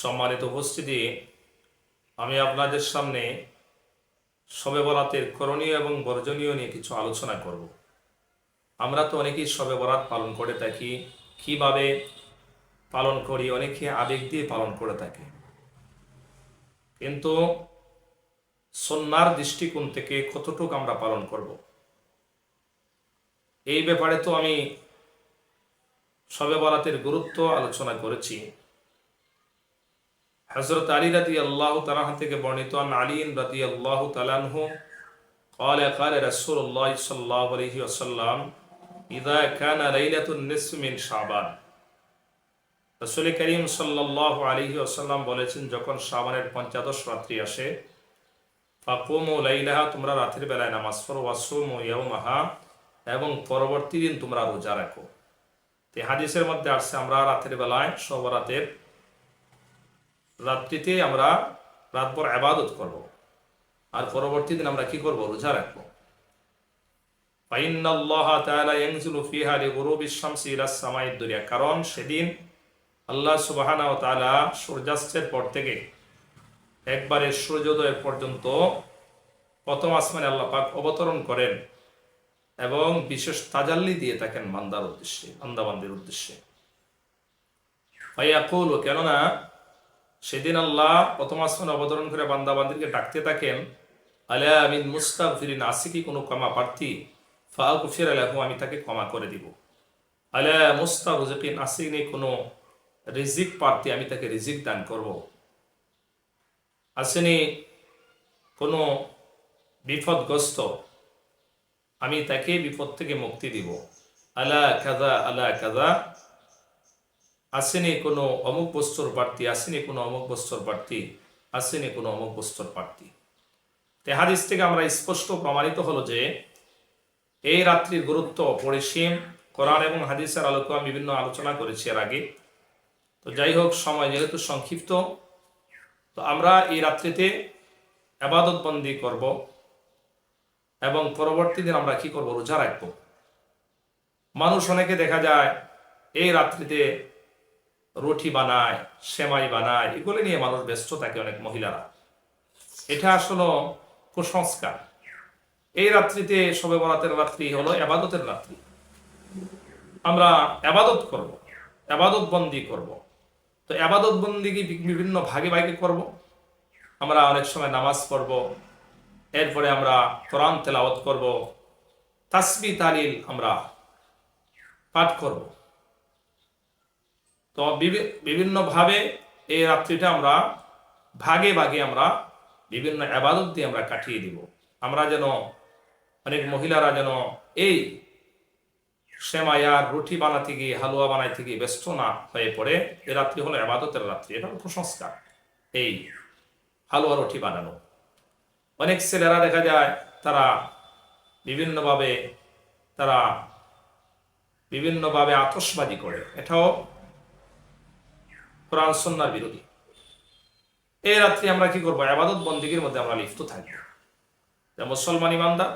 সম্মানিত উপস্থিতি, আমি আপনাদের সামনে শবে বরাতের করণীয় এবং বর্জনীয় নিয়ে কিছু আলোচনা করব। আমরা তো অনেকেই শবে বরাত পালন করে থাকি, কীভাবে পালন করি, অনেকে আবেগ দিয়ে পালন করে থাকে। কিন্তু সন্ন্যার দৃষ্টিকোণ থেকে কতটুকু আমরা পালন করব? এই ব্যাপারে তো আমি শবে বরাতের গুরুত্ব আলোচনা করেছি। হজরত আলী রাদি আল্লাহ তালাহ থেকে বর্ণিত আন আলীন রাদি আল্লাহ তালানহু قال قال رسول الله صلى الله عليه وسلم إذا كان ليلة النصف من شعبان রসুল করিম সাল্লাহ আলহি আসাল্লাম বলেছেন যখন শ্রাবণের পঞ্চাদশ রাত্রি আসে ফাকুম ও লাইলাহা তোমরা রাতের বেলায় নামাজ পড়ো ওয়াসুম ও ইয়াউমাহা এবং পরবর্তী দিন তোমরা রোজা রাখো তো এই হাদিসের মধ্যে আসছে আমরা রাতের বেলায় সবরাতের রাত্রিতে আমরা রাতভর আবাদত করব। আর পরবর্তী দিন আমরা কি করব? রোজা রাখব। কারণ সেদিন আল্লাহ সুবাহানা সূর্যাস্তের পর থেকে একবারে সূর্যোদয়ের পর্যন্ত প্রথম আসমানে আল্লাহ পাক অবতরণ করেন এবং বিশেষ তাজাল্লি দিয়ে থাকেন মান্দার উদ্দেশ্যে, বান্দাবান্দির উদ্দেশ্যে। ফাইয়াকুল, কেননা সেদিন আল্লাহ প্রথম আসমানে অবতরণ করে বান্দাবান্দিরকে ডাকতে থাকেন আলিয়া আমিন মুস্তাক ফিরিন আসি কোনো ক্ষমা প্রার্থী? ফাউক ফির আলাহু আমি তাকে ক্ষমা করে দিব। আলিয়া মুস্তাক হুজকিন কোনো রিজিক প্রার্থী? আমি তাকে রিজিক দান করব। আসেনি কোনো বিপদগ্রস্ত? আমি তাকে বিপদ থেকে মুক্তি দিব। আলা কাদা আলা কাদা আসেনি কোনো অমুক বস্তুর প্রার্থী আসেনি কোনো অমুক বস্তুর প্রার্থী আসেনি কোনো অমুক বস্তুর প্রার্থী তেহাদিস থেকে আমরা স্পষ্ট প্রমাণিত হলো যে, এই রাত্রির গুরুত্ব পরিসীম কোরআন এবং হাদিসের আলোকে আমি বিভিন্ন আলোচনা করেছি এর আগে। তো যাই হোক, সময় যেহেতু সংক্ষিপ্ত, তো আমরা এই রাত্রিতে আবাদত বন্দি করব এবং পরবর্তী দিন আমরা কি করব? রোজা রাখব। মানুষ অনেকে দেখা যায়, এই রাত্রিতে রুটি বানায়, সেমাই বানায়, এগুলো নিয়ে মানুষ ব্যস্ত থাকে অনেক মহিলারা। এটা আসলে কুসংস্কার। এই রাত্রিতে সবে বরাতের রাত্রি হলো আবাদতের রাত্রি। আমরা আবাদত করব আবাদত বন্দি করব। তো আবাদত বন্দি বিভিন্ন ভাগে ভাগে করব? আমরা অনেক সময় নামাজ পড়ব, এরপরে আমরা কোরআন তেলাওয়াত করব, তাসবি তালিল আমরা পাঠ করব। তো বিভিন্নভাবে এই রাত্রিটা আমরা ভাগে ভাগে আমরা বিভিন্ন আবাদত দিয়ে আমরা কাটিয়ে দিব। আমরা যেন অনেক মহিলারা যেন এই সেমাইয়ার রুটি বানাতে গিয়ে, হালুয়া বানাইতে গিয়ে ব্যস্ত না হয়ে পড়ে। এ রাত্রি হলো আবাদতের রাত্রি, এটা কুসংস্কার। এই হালুয়া রুটি বানানো। অনেক ছেলেরা দেখা যায়, তারা বিভিন্নভাবে তারা বিভিন্নভাবে আতসবাজি করে। এটাও কোরআন সন্ন্যার বিরোধী। এই রাত্রি আমরা কি করব? আবাদত বন্দীগীর মধ্যে আমরা লিপ্ত থাকব মুসলমান ইমানদার,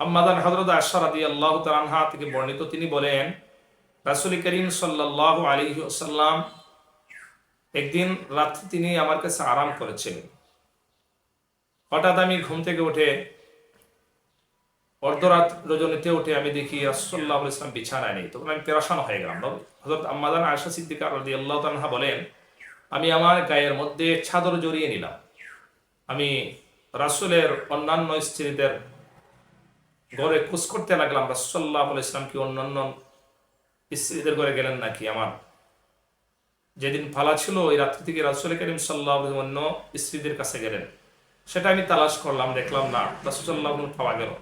আম্মাদান হজরত আশারাদি আল্লাহ তালহা থেকে বর্ণিত, তিনি বলেন, রাসুল করিম সাল্লাহ আলী সাল্লাম একদিন রাত্রি তিনি আমার কাছে আরাম করেছিলেন হঠাৎ আমি ঘুম থেকে উঠে অর্ধরাত রজনীতে উঠে আমি দেখি রাসুল্লাহ ইসলাম বিছানায় নেই। তখন আমি পেরাসান হয়ে গেলাম। হজরত আম্মাদান আয়সা সিদ্দিকা রদি আল্লাহ তালহা বলেন, আমি আমার গায়ের মধ্যে ছাদর জড়িয়ে নিলাম। আমি রাসুলের অন্যান্য স্ত্রীদের ঘরে খোঁজ করতে লাগলাম। রাসুল্লাহ ইসলাম কি অন্যান্য স্ত্রীদের ঘরে গেলেন নাকি? আমার যেদিন ফালা ছিল, ওই রাত্রি থেকে রাসুল করিম সাল্লাহ অন্য স্ত্রীদের কাছে গেলেন। সেটা আমি তালাশ করলাম, দেখলাম না রাসুল্লাহ পাওয়া গেল।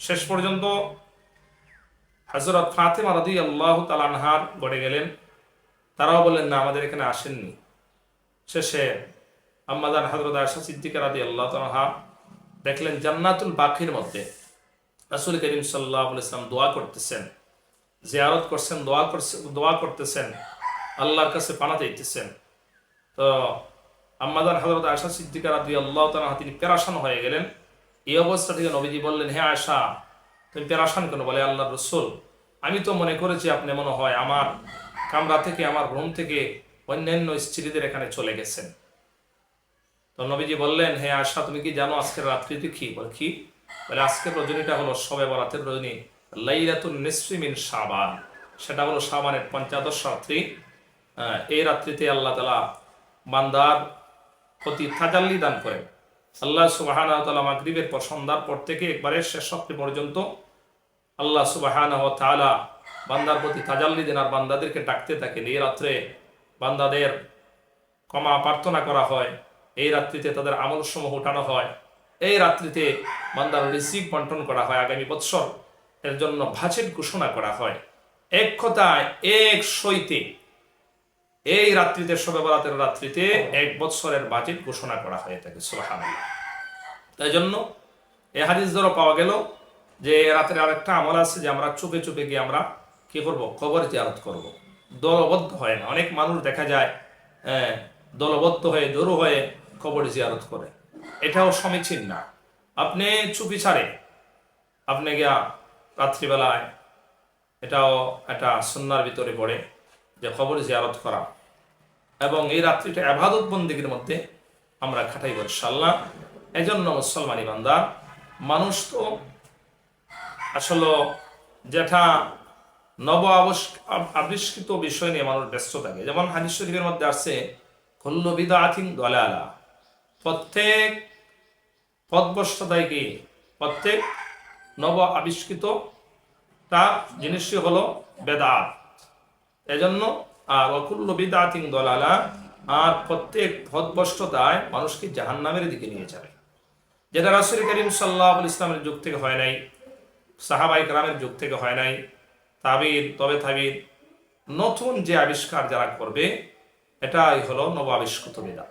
শেষ পর্যন্ত হজরত ফাতেমা রাদি আল্লাহ তালানহার গড়ে গেলেন। তারাও বললেন, না, আমাদের এখানে আসেননি। শেষে আম্মাদান হজরত আশা সিদ্দিকা রাদি আল্লাহ তালহা দেখলেন, জান্নাতুল বাকির মধ্যে রাসুল করিম সাল্লাহ ইসলাম দোয়া করতেছেন, জিয়ারত করছেন, দোয়া করছে, দোয়া করতেছেন, আল্লাহর কাছে পানা চাইতেছেন। তো আম্মাদান হজরত আশা সিদ্দিকা রাদি আল্লাহ তালহা তিনি পেরাসান হয়ে গেলেন। এই অবস্থা থেকে নবীজি বললেন হ্যাঁ আশা তুমি পেরাসান কেন? বলে আল্লাহ রসুল, আমি তো মনে করেছি আপনি মনে হয় আমার কামরা থেকে, আমার রুম থেকে অন্যান্য স্ত্রীদের এখানে চলে গেছেন। তো নবীজি বললেন, হে আশা তুমি কি জানো আজকের রাত্রিতে কি? বলে কি? বলে, আজকের রজনীটা হলো সবে বরাতের রজনী লাইলাতুল নিসফিমিন সাবান সেটা হলো সাবানের পঞ্চাদশ রাত্রি। এই রাত্রিতে আল্লাহ তালা বান্দার প্রতি তাজাল্লি দান করেন। আল্লাহ সুবাহানা তালা মাগরিবের পর, সন্ধ্যার পর থেকে একবারে শেষ রাত্রি পর্যন্ত আল্লাহ সুবাহানা তালা বান্দার প্রতি তাজাল্লি দেন আর বান্দাদেরকে ডাকতে থাকেন। এই রাত্রে বান্দাদের ক্ষমা প্রার্থনা করা হয়, এই রাত্রিতে তাদের আমল সমূহ উঠানো হয়, এই রাত্রিতে বান্দার রিসিভ বন্টন করা হয়, আগামী বৎসর এর জন্য ভাষের ঘোষণা করা হয়। এক কথায় এক সইতে এই রাত্রিতে শবে বরাতের রাত্রিতে এক বৎসরের বাজেট ঘোষণা করা হয়ে থাকে তাই জন্য এ হাদিস ধরো পাওয়া গেল যে রাতের আরেকটা আমল আছে যে আমরা চুপে চুপে গিয়ে আমরা কি করব? কবর জিয়ারত করব। দলবদ্ধ হয় না। অনেক মানুষ দেখা যায় হ্যাঁ, দলবদ্ধ হয়ে জড়ো হয়ে কবর জিয়ারত করে। এটাও সমীচীন না। আপনি চুপি ছাড়ে আপনি গিয়া রাত্রিবেলায় এটাও একটা সন্ন্যার ভিতরে পড়ে। যে কবর জিয়ারত করা। এবং এই রাত্রিটা আবাদত বন্দীগীর মধ্যে আমরা খাটাই ইনশাল্লাহ জন্য মুসলমান ইমানদার মানুষ তো আসলে যেটা নব আবিষ্কৃত বিষয় নিয়ে মানুষ ব্যস্ত থাকে। যেমন হাদিস শরীফের মধ্যে আছে কল্লু বিদাথিন দলালা। প্রত্যেক পদবস্তদায় কি প্রত্যেক নব আবিষ্কৃত তা জিনিসটি হলো বেদাত। এজন্য, আর অকুল্ল বিদাতিং দলালা আর প্রত্যেক ভদবষ্টতায় মানুষকে জাহান্নামের দিকে নিয়ে যাবে। যেটা রাসুল করিম সাল্লাহ ইসলামের যুগ থেকে হয় নাই সাহাবাই কালামের যুগ থেকে হয় নাই, তাবির, তবে তাবির, নতুন যে আবিষ্কার যারা করবে, এটাই হলো নব আবিষ্কৃত বেদাত।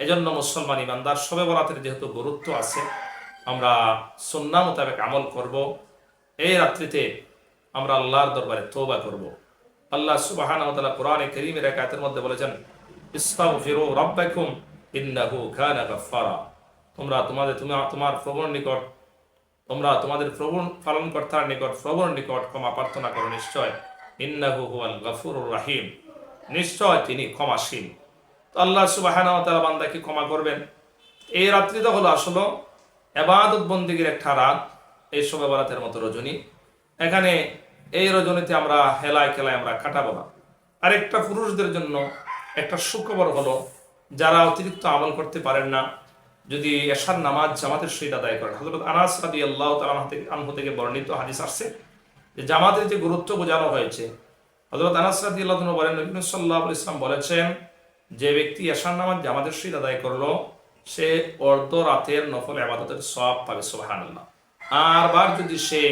এজন্য মুসলমান ইমানদার, সবে বরাতের যেহেতু গুরুত্ব আছে, আমরা সন্না মোতাবেক আমল করব। এই রাত্রিতে আমরা আল্লাহর দরবারে তৌবা করব। আল্লাহ তাআলা কোরআনে কারীমের এক আয়াতের মধ্যে বলেছেন, ইস্তাগফিরু রাব্বাকুম ইন্নাহু কানা গাফফারা। তোমরা তোমাদের, তুমি তোমার প্রভুর নিকট, তোমরা তোমাদের প্রভু পালন কর্তার নিকট প্রভুর নিকট ক্ষমা প্রার্থনা করো নিশ্চয়। ইন্নাহু হুয়াল গাফুরুর রাহিম। নিশ্চয় তিনি ক্ষমাশীল। তো আল্লাহ সুবহানাহু ওয়া তাআলা বান্দাকে ক্ষমা করবেন। এই রাত্রিটা হলো আসলে এবাদত বন্দীগীর একটা রাত, এই সময় বরাতের মতো রজনী। এখানে এই রজনীতে আমরা হেলায় খেলায় আমরা কাটাবো না। আরেকটা পুরুষদের জন্য একটা সুখবর হলো, যারা অতিরিক্ত আমল করতে পারেন না, যদি এশার নামাজ জামাতের সহিত আদায় করেন। হজরত আনাস রাদি আল্লাহ আনহু থেকে বর্ণিত হাদিস আসছে যে জামাতের যে গুরুত্ব বোঝানো হয়েছে হজরত আনাস রাদি আল্লাহ বলেন, নবী সাল্লাহ ইসলাম বলেছেন, যে ব্যক্তি এশার নামাজ জামাতের সহিত আদায় করল, সে অর্ধ রাতের নফল আবাদতের সব পাবে সোহান আর বার যদি সে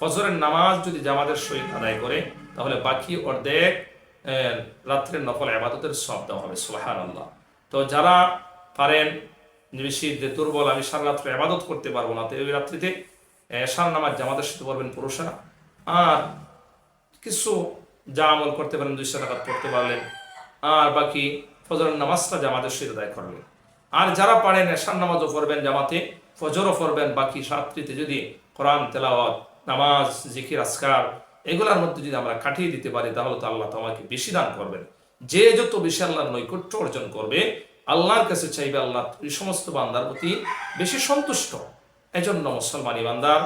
ফজরের নামাজ যদি জামাতের সহিত আদায় করে, তাহলে বাকি অর্ধেক রাত্রের নফল আবাদতের সব দেওয়া হবে সোহান আল্লাহ তো যারা পারেন বেশি যে দুর্বল, আমি সারা রাত্রে আবাদত করতে পারব না, তো এই রাত্রিতে সার নামাজ জামাতের সাথে পড়বেন পুরুষেরা। আর কিছু যা আমল করতে পারেন, দুইশো টাকা পড়তে পারলেন। আর বাকি ফজরের নামাজটা জামাতের সহিত আদায় করবেন। আর যারা পারেন, এশার নামাজও পড়বেন জামাতে, ফজরও পড়বেন, বাকি রাত্রিতে যদি কোরআন, তেলাওয়াত নামাজ, জিকির আসকার এগুলোর মধ্যে যদি আমরা কাটিয়ে দিতে পারি, তাহলে তো আল্লাহ তোমাকে বেশি দান করবেন। যে যত বেশি আল্লাহর নৈকট্য অর্জন করবে, আল্লাহর কাছে চাইবে আল্লাহ এই সমস্ত বান্দার প্রতি বেশি সন্তুষ্ট। এজন্য মুসলমান বান্দার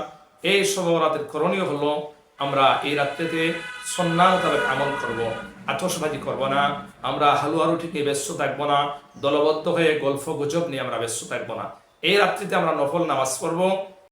এই সবরাতের করণীয় হলো, আমরা এই রাত্রিতে সন্না মোতাবেক আমল করব। আতসবাজি করব না, আমরা হালুয়া রুটি নিয়ে ব্যস্ত থাকব না, দলবদ্ধ হয়ে গল্প গুজব নিয়ে আমরা ব্যস্ত থাকব না। এই রাত্রিতে আমরা নফল নামাজ পড়ব